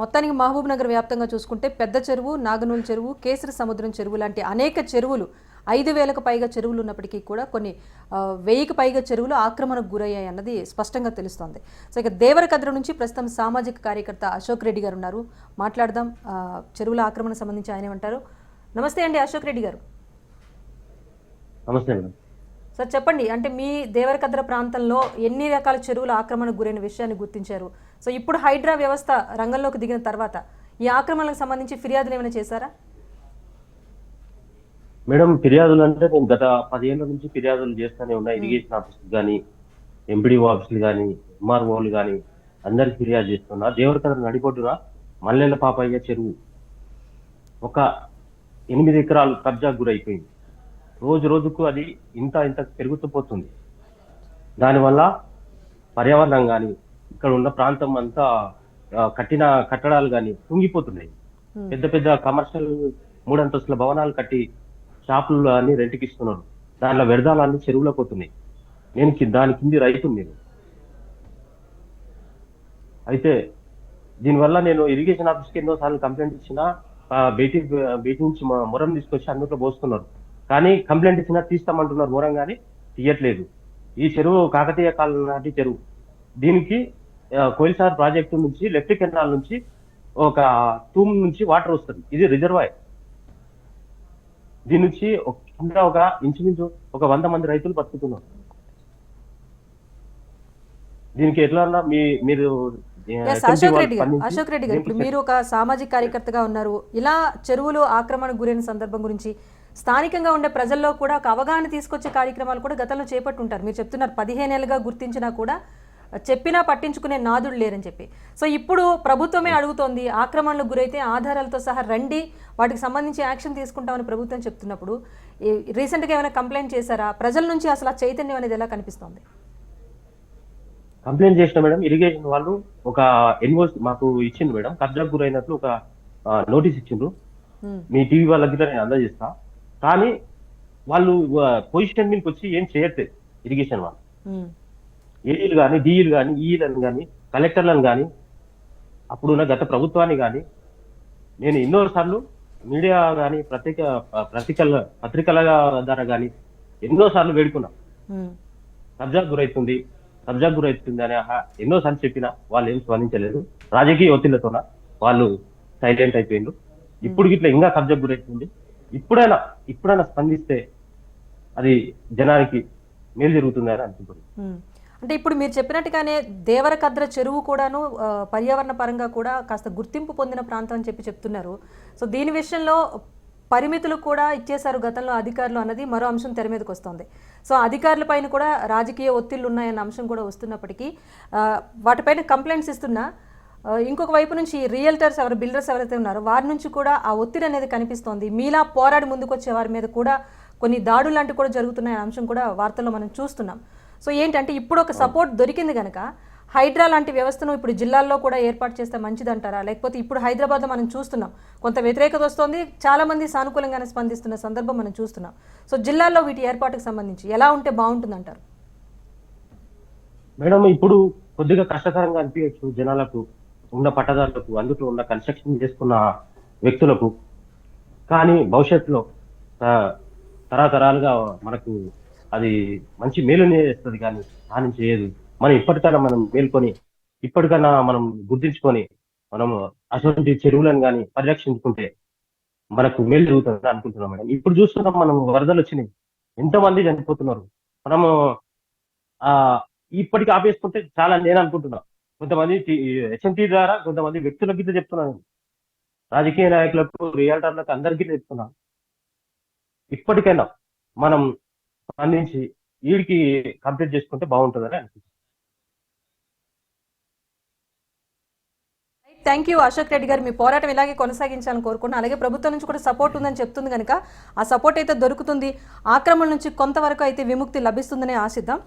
మొత్తానికి మహబూబ్ నగర్ వ్యాప్తంగా చూసుకుంటే పెద్ద చెరువు నాగనూలు చెరువు కేసరి సముద్రం చెరువు లాంటి అనేక చెరువులు ఐదు వేలకు పైగా చెరువులు ఉన్నప్పటికీ కూడా కొన్ని వెయ్యికి పైగా చెరువులు ఆక్రమణకు గురయ్యాయి అన్నది స్పష్టంగా తెలుస్తోంది. సో ఇక దేవరకద్ర నుంచి ప్రస్తుతం సామాజిక కార్యకర్త అశోక్ రెడ్డి గారు ఉన్నారు. మాట్లాడదాం. చెరువుల ఆక్రమణ సంబంధించి ఆయన ఏమంటారు? నమస్తే అండి అశోక్ రెడ్డి గారు. నమస్తే మేడం. సార్ చెప్పండి అంటే మీ దేవరకద్ర ప్రాంతంలో ఎన్ని రకాల చెరువులు ఆక్రమణకు గురైన విషయాన్ని గుర్తించారు? సో ఇప్పుడు హైడ్రా వ్యవస్థ రంగంలోకి దిగిన తర్వాత ఈ ఆక్రమణలకు సంబంధించి ఫిర్యాదులు ఏమైనా చేశారా? మేడం ఫిర్యాదులు అంటే నేను గత పదిహేనుల నుంచి ఫిర్యాదులు చేస్తూనే ఉన్నా. ఇరిగేషన్ ఆఫీసులు కానీ ఎంపీడీఓ ఆఫీసులు కానీ ఎంఆర్ఓలు కానీ అందరికి ఫిర్యాదు చేస్తున్నా. దేవరకథ నడిపొడ్డున మల్లెల పాపయ్య చెరువు ఒక ఎనిమిది ఎకరాలు కబ్జాకు గురైపోయింది. రోజు రోజుకు అది ఇంత ఇంత పెరుగుతూ పోతుంది. దానివల్ల పర్యావరణం కానీ ఇక్కడ ఉన్న ప్రాంతం అంతా కట్టిన కట్టడాలు కానీ కుంగిపోతున్నాయి. Hmm. పెద్ద పెద్ద కమర్షియల్ మూడంతస్తుల భవనాలు కట్టి షాపులు అన్ని రెంట్కి ఇస్తున్నారు. దాంట్లో వ్యర్థాలు అన్ని చెరువులో పోతున్నాయి. నేను దాని కింది రైతు నేను. అయితే దీనివల్ల నేను ఇరిగేషన్ ఆఫీస్కి ఎన్నో సార్లు కంప్లైంట్ ఇచ్చినా బయటి బయటి నుంచి మొరం తీసుకొచ్చి అందులో పోస్తున్నారు కానీ కంప్లైంట్ ఇచ్చినా తీస్తామంటున్నారు మొరం కానీ తీయట్లేదు. ఈ చెరువు కాకతీయ కాలం నాటి చెరువు. దీనికి కోయిల్సార్ ప్రాజెక్టు నుంచి లెఫ్ట్ కెనాల్ నుంచి ఒక తూమ్ నుంచి వాటర్ వస్తుంది. ఇది రిజర్వాయర్. దీని నుంచి ఒక- కింద ఒక ఇంచుమించు ఒక వంద మంది రైతులు బతుకుతున్నారు. దీనికి ఎట్లా మీ మీరు అశోక్ రెడ్డి గారు అశోక్ రెడ్డి గారు ఇప్పుడు మీరు ఒక సామాజిక కార్యకర్తగా ఉన్నారు. ఇలా చెరువులు ఆక్రమణకు గురైన సందర్భం గురించి స్థానికంగా ఉండే ప్రజల్లో కూడా ఒక అవగాహన తీసుకొచ్చే కార్యక్రమాలు కూడా గతంలో చేపట్టుంటారు. మీరు చెప్తున్నారు పదిహేనేళ్ళుగా గుర్తించినా కూడా చెప్పినా పట్టించుకునే నాదుడు లేరని చెప్పి. సో ఇప్పుడు ప్రభుత్వమే అడుగుతోంది ఆక్రమణలకు గురైతే ఆధారాలతో సహా రండి వాటికి సంబంధించి యాక్షన్ తీసుకుంటామని ప్రభుత్వం చెప్తున్నప్పుడు రీసెంట్గా ఏమైనా కంప్లైంట్ చేశారా? ప్రజల నుంచి అసలు ఆ చైతన్యం అనేది ఎలా కనిపిస్తోంది? కంప్లైంట్ చేసిన మేడం ఇరిగేషన్ వాళ్ళు ఒక ఎన్ఓసి మాకు ఇచ్చింది మేడం కబ్జాకు గురైనట్లు ఒక నోటీస్ ఇచ్చిండ్రు. మీ టీవీ వాళ్ళకి నేను అందజేస్తా. కానీ వాళ్ళు పొజిషన్ మీదకి వచ్చి ఏం చేయట్లేదు ఇరిగేషన్ వాళ్ళు. ఏఈలు కానీ డిఈలు కానీ ఈఈలను కానీ కలెక్టర్లను కానీ అప్పుడున్న గత ప్రభుత్వాన్ని కానీ నేను ఎన్నో సార్లు మీడియా కానీ ప్రత్యేక పత్రికల పత్రికల ద్వారా కానీ ఎన్నో సార్లు వేడుకున్నా. ఉమ్, కబ్జా గురైతుంది కబ్జా గురైతుంది అని ఎన్నో సార్లు చెప్పినా వాళ్ళు ఏం స్పందించలేదు. రాజకీయ ఒత్తిళ్ళతోన వాళ్ళు సైలెంట్ అయిపోయిండ్రు. ఇప్పుడు గిట్ల ఇంకా కబ్జా గురైతుంది. ఇప్పుడైనా ఇప్పుడైనా స్పందిస్తే అది జనానికి మేలు జరుగుతుంది అని అనుకుంటుంది అంటే ఇప్పుడు మీరు చెప్పినట్టుగానే దేవరకద్ర చెరువు కూడాను పర్యావరణ పరంగా కూడా కాస్త గుర్తింపు పొందిన ప్రాంతం అని చెప్పి చెప్తున్నారు. సో దీని విషయంలో పరిమితులు కూడా ఇచ్చేశారు గతంలో అధికారులు అన్నది మరో అంశం తెర మీదకి వస్తుంది. సో అధికారుల పైన కూడా రాజకీయ ఒత్తిళ్ళు ఉన్నాయన్న అంశం కూడా వస్తున్నప్పటికీ వాటిపైన కంప్లైంట్స్ ఇస్తున్నా ఇంకొక వైపు నుంచి రియల్టర్స్ ఎవరు బిల్డర్స్ ఎవరైతే ఉన్నారో వారి నుంచి కూడా ఆ ఒత్తిడి అనేది కనిపిస్తోంది. మీలా పోరాడి ముందుకొచ్చే వారి మీద కూడా కొన్ని దాడులు లాంటివి కూడా జరుగుతున్నాయనే అంశం కూడా వార్తల్లో మనం చూస్తున్నాం. సో ఏంటంటే ఇప్పుడు ఒక సపోర్ట్ దొరికింది కనుక హైడ్రా లాంటి వ్యవస్థను ఇప్పుడు జిల్లాల్లో కూడా ఏర్పాటు చేస్తే మంచిదంటారా? లేకపోతే ఇప్పుడు హైదరాబాద్లో మనం చూస్తున్నాం కొంత వ్యతిరేకత వస్తోంది చాలామంది సానుకూలంగానే స్పందిస్తున్న సందర్భం మనం చూస్తున్నాం. సో జిల్లాల్లో వీటి ఏర్పాటుకు సంబంధించి ఎలా ఉంటే బాగుంటుందంటారు? మేడం ఇప్పుడు కొద్దిగా కష్టతరంగా అనిపించచ్చు జనాలకు. ఉన్న పట్టదారులకు అందులో ఉన్న కన్స్ట్రక్షన్ చేసుకున్న వ్యక్తులకు కానీ భవిష్యత్తులో తరతరాలుగా మనకు అది మంచి మేలునే చేస్తుంది కానీ హాని చేయదు. మనం ఇప్పటికైనా మనం మేల్కొని ఇప్పటికైనా మనం గుర్తించుకొని మనం అటువంటి చెరువులను కానీ పరిరక్షించుకుంటే మనకు మేలు జరుగుతుంది అనుకుంటున్నాం మేడం. ఇప్పుడు చూస్తున్నాం మనం వరదలు వచ్చినాయి. ఎంతమంది చనిపోతున్నారు? మనము ఆ ఇప్పటికి ఆపేసుకుంటే చాలా నేను అనుకుంటున్నా. కొంతమంది హెచ్ఎంటీ ద్వారా కొంతమంది వ్యక్తుల గిట్ల చెప్తున్నాను రాజకీయ నాయకులకు రియల్టర్లకు అందరికీ చెప్తున్నాను ఇప్పటికైనా మనం స్పందించి వీడికి కంప్లీట్ చేసుకుంటే బాగుంటుందని అనిపిస్తుంది. థ్యాంక్ యూ అశోక్ రెడ్డి గారు. మీ పోరాటం ఇలాగే కొనసాగించాలని కోరుకున్నాను అలాగే ప్రభుత్వం నుంచి కూడా సపోర్ట్ ఉందని చెప్తుంది కనుక ఆ సపోర్ట్ అయితే దొరుకుతుంది. ఆక్రమణ నుంచి కొంతవరకు అయితే విముక్తి లభిస్తుందని ఆశిద్దాం.